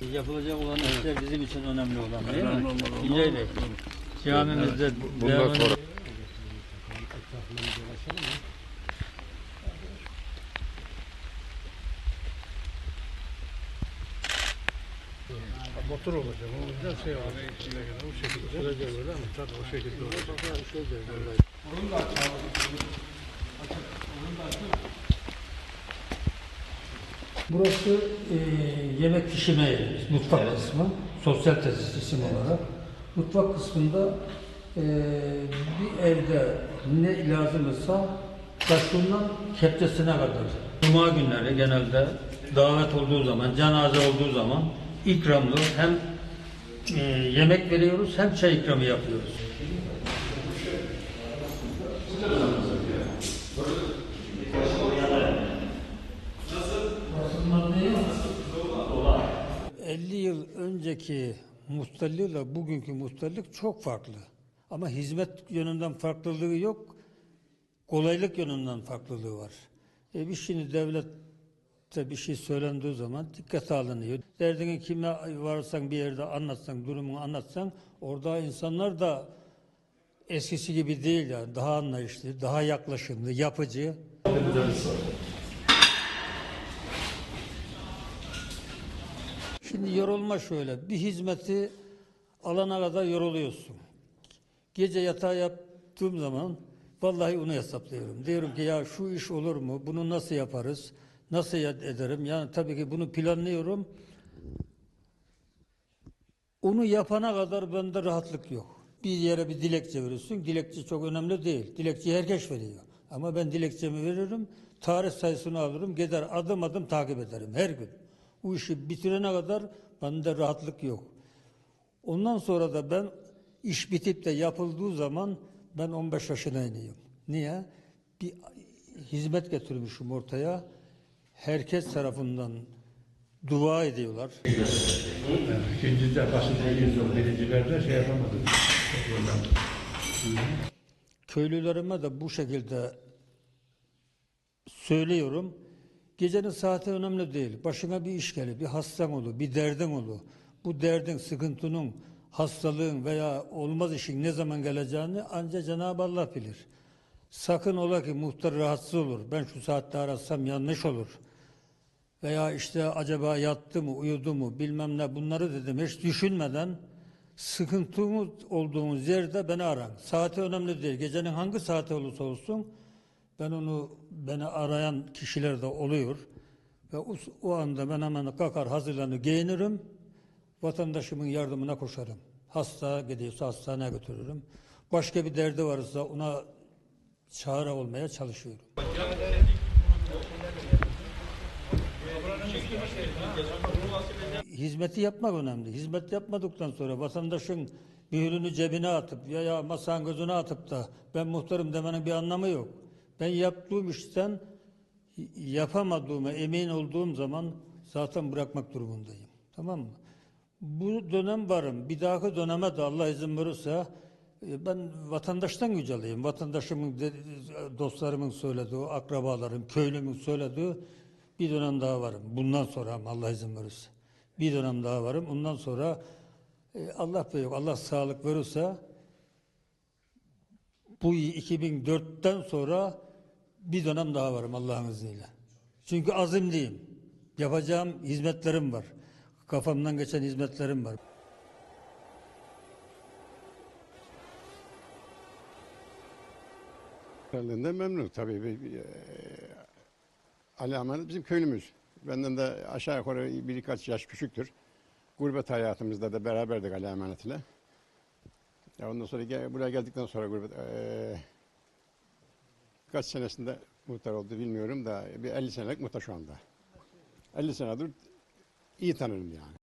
Yapılacak olan işler bizim için önemli olan değil mi? İncay Bey, camimizde bundan devam- sonra Motor olacak. O yüzden şey var. içinde gene o şekilde. Olacak öyle mi? Tabii o şekilde olacak. Burası e, yemek pişirme yeri, mutfak kısmı, sosyal tesis isim olarak. Mutfak kısmında e, bir evde ne lazımsa taşından kepçesine kadar. Cuma günleri genelde davet olduğu zaman, cenaze olduğu zaman ikramlı hem e, yemek veriyoruz hem çay ikramı yapıyoruz. Basınlar 50 yıl önceki muhtarlıkla bugünkü muhtarlık çok farklı. Ama hizmet yönünden farklılığı yok, kolaylık yönünden farklılığı var. E biz şimdi devlette bir şey söylendiği zaman dikkate alınıyor. Derdini kime varsan bir yerde anlatsan, durumunu anlatsan orada insanlar da eskisi gibi değil yani. Daha anlayışlı, daha yaklaşımlı, yapıcı. Şimdi yorulma şöyle. Bir hizmeti alana kadar yoruluyorsun. Gece yatağa yaptığım zaman vallahi onu hesaplıyorum. Diyorum ki ya şu iş olur mu? Bunu nasıl yaparız? Nasıl ederim? Yani tabii ki bunu planlıyorum. Onu yapana kadar bende rahatlık yok. Bir yere bir dilekçe veriyorsun. Dilekçe çok önemli değil. Dilekçeyi herkes veriyor. Ama ben dilekçemi veririm. Tarih sayısını alırım. Gider adım adım takip ederim her gün. Bu işi bitirene kadar bende rahatlık yok. Ondan sonra da ben iş bitip de yapıldığı zaman ben 15 yaşına iniyorum. Niye? Bir hizmet getirmişim ortaya. Herkes tarafından dua ediyorlar. İkinci defasında yüz yıl birincilerde şey yapamadım. Köylülerime de bu şekilde söylüyorum. Gecenin saati önemli değil. Başına bir iş gelir, bir hastan olur, bir derdin olur. Bu derdin, sıkıntının, hastalığın veya olmaz işin ne zaman geleceğini ancak Cenab-ı Allah bilir. Sakın ola ki muhtar rahatsız olur. Ben şu saatte arasam yanlış olur. Veya işte acaba yattı mı, uyudu mu bilmem ne bunları dedim hiç düşünmeden sıkıntımız olduğunuz yerde beni aran. Saati önemli değil. Gecenin hangi saati olursa olsun ben onu beni arayan kişiler de oluyor. Ve o, o anda ben hemen kalkar hazırlanır giyinirim. Vatandaşımın yardımına koşarım. Hasta gidiyorsa hastaneye götürürüm. Başka bir derdi varsa ona çare olmaya çalışıyorum. hizmeti yapmak önemli. Hizmet yapmadıktan sonra vatandaşın mühürünü cebine atıp ya ya masanın gözüne atıp da ben muhtarım demenin bir anlamı yok. Ben yaptığım işten yapamadığıma emin olduğum zaman zaten bırakmak durumundayım. Tamam mı? Bu dönem varım. Bir dahaki döneme de Allah izin verirse e, ben vatandaştan güç alayım. Vatandaşımın, dostlarımın söylediği, akrabalarım, köylümün söylediği bir dönem daha varım. Bundan sonra Allah izin verirse. Bir dönem daha varım. Ondan sonra e, Allah büyük, Allah sağlık verirse bu 2004'ten sonra bir dönem daha varım Allah'ın izniyle. Çünkü azimliyim. Yapacağım hizmetlerim var. Kafamdan geçen hizmetlerim var. Kendinden memnun tabii. Bir, eee, Ali Ahmet bizim köylümüz. Benden de aşağı yukarı birkaç yaş küçüktür. Gurbet hayatımızda da beraberdik Ali Emanet ile. Ya ondan sonra gel- buraya geldikten sonra gurbet eee, kaç senesinde muhtar oldu bilmiyorum da bir 50 senelik muhtar şu anda. 50 senedir iyi tanırım yani.